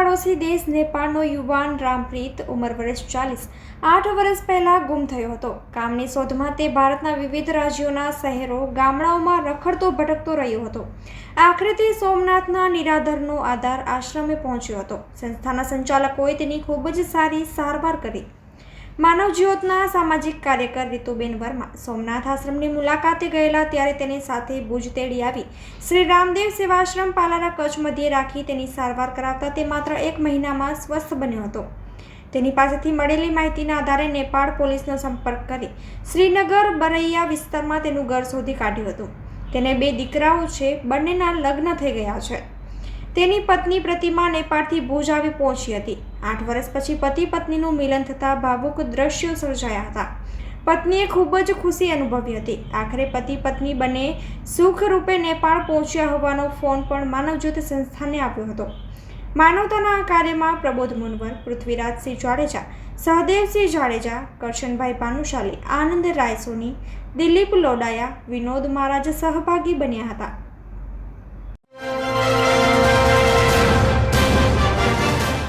પ્રવાસી દેશ નેપાળનો યુવાન રામપ્રીત ઉંમર વર્ષ ચાલીસ, આઠ વર્ષ પહેલા ગુમ થયો હતો. કામની શોધમાં તે ભારતના વિવિધ રાજ્યોના શહેરો, ગામડાઓમાં રખડતો ભટકતો રહ્યો હતો. આખરે તે સોમનાથના નિરાધરનો આધાર આશ્રમે પહોંચ્યો હતો. સંસ્થાના સંચાલકોએ તેની ખૂબ જ સારી સારવાર કરી. માનવ જ્યોતના સામાજિક કાર્યકર રીતુબેન વર્મા સોમનાથ આશ્રમની મુલાકાતે ગયેલા ત્યારે તેની સાથે ભુજ તેડી આવી. શ્રી રામદેવ સેવાશ્રમ પાલારા કચ્છ મધ્યે રાખી તેની સારવાર કરાવતા તે માત્ર એક મહિનામાં સ્વસ્થ બન્યો હતો. તેની પાસેથી મળેલી માહિતીના આધારે નેપાળ પોલીસનો સંપર્ક કરી શ્રીનગર બરૈયા વિસ્તારમાં તેનું ઘર શોધી કાઢ્યું હતું. તેને બે દીકરાઓ છે, બંનેના લગ્ન થઈ ગયા છે. તેની પત્ની પ્રતિમા નેપાળથી ભુજ આવી પહોંચી હતી. આઠ વર્ષ પછી પતિ પત્નીનું મિલન થતાં ભાવુક દ્રશ્યો સર્જાયા હતા. પત્નીએ ખૂબ જ ખુશી અનુભવી હતી. આખરે પતિ પત્ની બંને સુખરૂપે નેપાળ પહોંચ્યા હોવાનો ફોન પણ માનવજ્યોત સંસ્થાને આપ્યો હતો. માનવતાના આ કાર્યમાં પ્રબોધ મુનવર પૃથ્વીરાજસિંહ જાડેજા સહદેવસિંહ જાડેજા, કરશનભાઈ ભાનુશાલી, આનંદ રાયસોની, દિલીપ લોડાયા, વિનોદ મહારાજ સહભાગી બન્યા હતા.